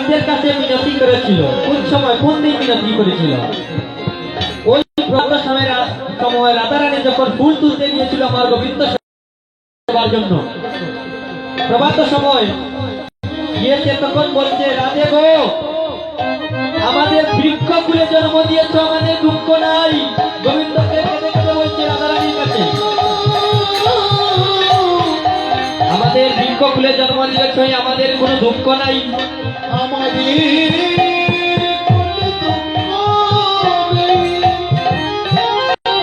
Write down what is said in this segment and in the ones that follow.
গোবিন্দের কাছে মিনতি করেছিল। কোন সময় কোন দিন মিনতি করেছিল? ওই প্রভাত সময় রা- সময় রাধারানী যখন ফুল তুলতে গিয়েছিল আমার গোবিন্দ জন্য। প্রভাত সময়। গিয়েছে তখন বলছে, রাধে গো, আমাদের বৃক্ষ কুলে জন্ম দিয়েছ, আমাদের দুঃখ নাই। গোবিন্দকে বলছে আমাদের বৃক্ষ কুলে জন্ম দিয়েছ, আমাদের কোনো দুঃখ নাই।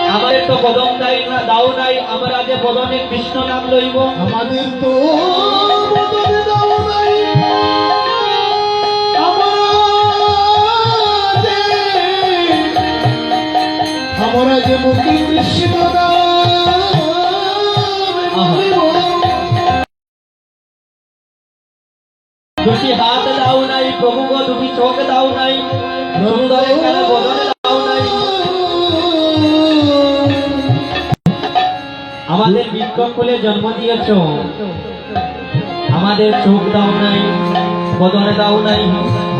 আমাদের তো বদন নাই না দাও নাই আমরা যে বদনে কৃষ্ণ নাম লইব। আমাদের তো আমরা যে মুখে কৃষ্ণ দুটি হাত বৃক্ষ খুলে জন্ম দিয়েছ। আমাদের চোখ দাও নাই বদনে দাও নাই।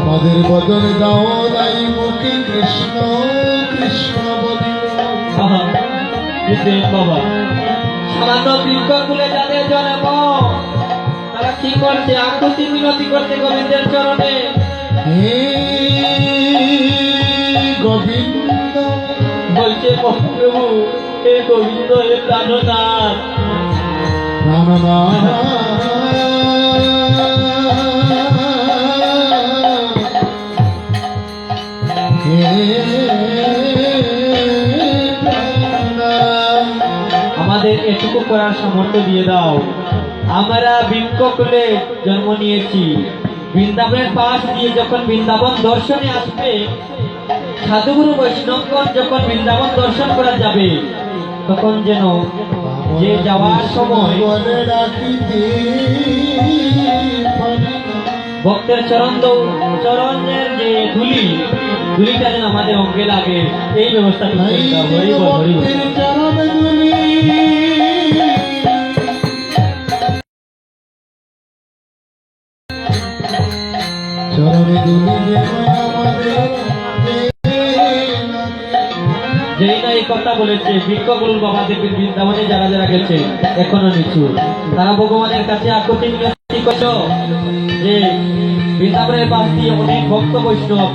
আমাদের বদলে দাও নাই মুখে কৃষ্ণ কৃষ্ণ বাবা। সামান্য বৃক্ষ খুলে যাদের জন্ম তারা কি করছে? আকুতি মিনতি করছে গোবিন্দের চরণে। গোবিন্দ। বলছে মহাপ্রভু হে গোবিন্দ হে প্রাণনাথ। আমাদের এটুকু করার সামর্থ্য দিয়ে দাও। আমরা বৃক্ষকুলে জন্ম নিয়েছি। বৃন্দাবনের পাশ দিয়ে যখন বৃন্দাবন দর্শনে আসবে, সাধুগুরু বৈষ্ণবগণ যখন বৃন্দাবন দর্শন করা যাবে, তখন যেন যে যাওয়ার সময় ভক্তের চরণ চরণের যে ধুলি ধুলিটা যেন আমাদের অঙ্গে লাগে এই ব্যবস্থা। চরণে দুলি কথা বলেছে বৃক্ষগুরুর বাবা দেবীর বৃন্দাবনে, যারা যারা গেছে এখনও নিচু তারা ভগবানের কাছে আকুতি যে বৃন্দাবনের পাশ দিয়ে অনেক ভক্ত বৈষ্ণব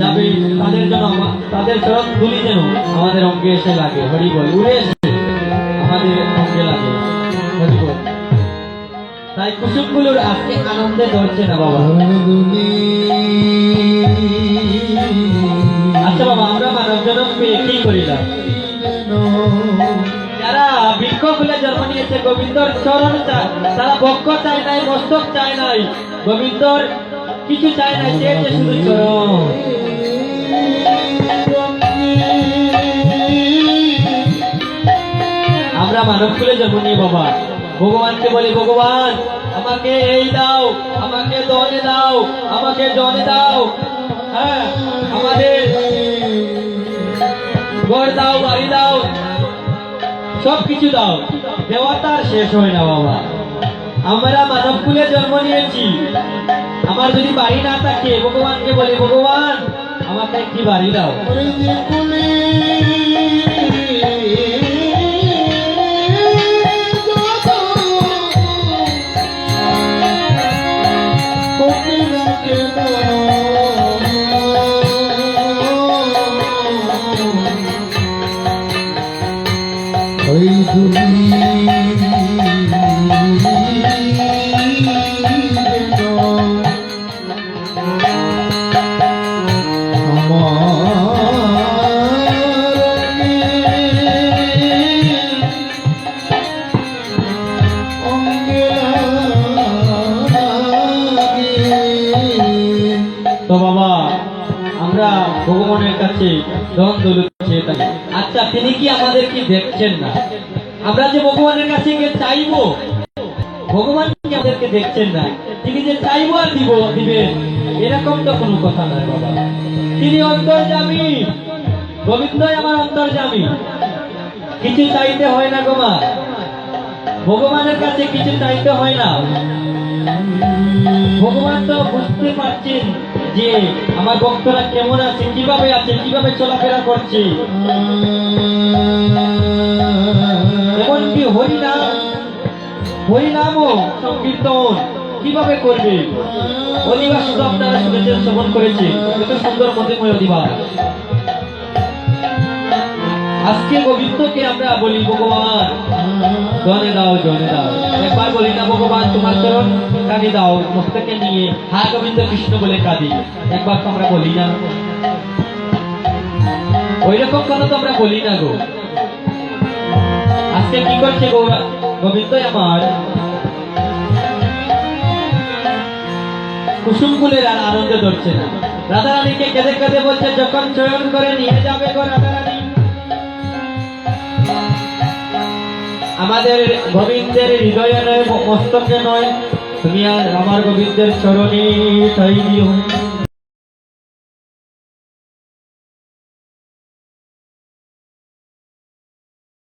যাবে, তাদের জন্য তাদের চরণ ধুলি যেন আমাদের অঙ্গে এসে লাগে। হরি বল, উড়ে এসে আমাদের অঙ্গে লাগে। হরি বল। তাই কুসুমগুলোর আজকে আনন্দে ধরছে না বাবা। আচ্ছা বাবা, আমরা যারা বৃক্ষ নিয়েছে, গোবিন্দর তারা নাই নাই, গোবিন্দর কিছু নাই আমরা মানব খুলে জন্ম নিয়ে বাবা। ভগবানকে বলি, ভগবান, আমাকে এই দাও, আমাকে দনে দাও, আমাকে জনে দাও। হ্যাঁ আমাদের ঘর দাও, বাড়ি দাও। সব কিছু দাও। দেওয়া তার শেষ হয় না, বাবা। আমরা মানব কুলে জন্ম নিয়েছি। আমার যদি বাড়ি না থাকে, ভগবানকে বলি, ভগবান, আমাকে একটি বাড়ি দাও। কাছে ধন দৌলত থাকি আচ্ছা তিনি কি আমাদের কি দেখছেন না? আমরা যে ভগবানের কাছে গিয়ে চাইব, ভগবান কি আমাদেরকে দেখছেন না? তিনি যে চাইব আর দিব, দিবেন। এরকম তো কোনো কথা নয়, বাবা। তিনি অন্তর্জামী গোবিন্দই আমার অন্তর্জামী কিছু চাইতে হয় না গোমা ভগবানের কাছে কিছু চাইতে হয় না। ভগবান তো বুঝতে পারছেন যে আমার ভক্তরা কেমন আছে কীভাবে আছে কীভাবে চলাফেরা করছে? কীভাবে করবে? অধিবাস আপনারা শুনেছেন, শ্রবণ করেছে। এত সুন্দর মধ্যময় অধিবাস আজকে গোবিন্দকে আমরা বলি ভগবান। জনে দাও জনে দাও। একবার বলি না, ভগবান, তোমার চরণ কাঁদি দাও, মস্তকে নিয়ে। হা, গোবিন্দ কৃষ্ণ বলে কাঁদি। একবার তো আমরা বলি না। ওই রকম কথা তো আমরা বলি না গো। আজকে কি করছে গৌরা গোবিন্দ আমার? কুসুম ফুলের আর আনন্দ ধরছে না। রাধা রানীকে কেঁদে কেঁদে বলছে, যখন চয়ন করে নিয়ে যাবে গো রাধা আমাদের গোবিন্দের হৃদয়ে নয় মস্তকে নয়। তুমি আমার গোবিন্দের চরণে তৈরি দিও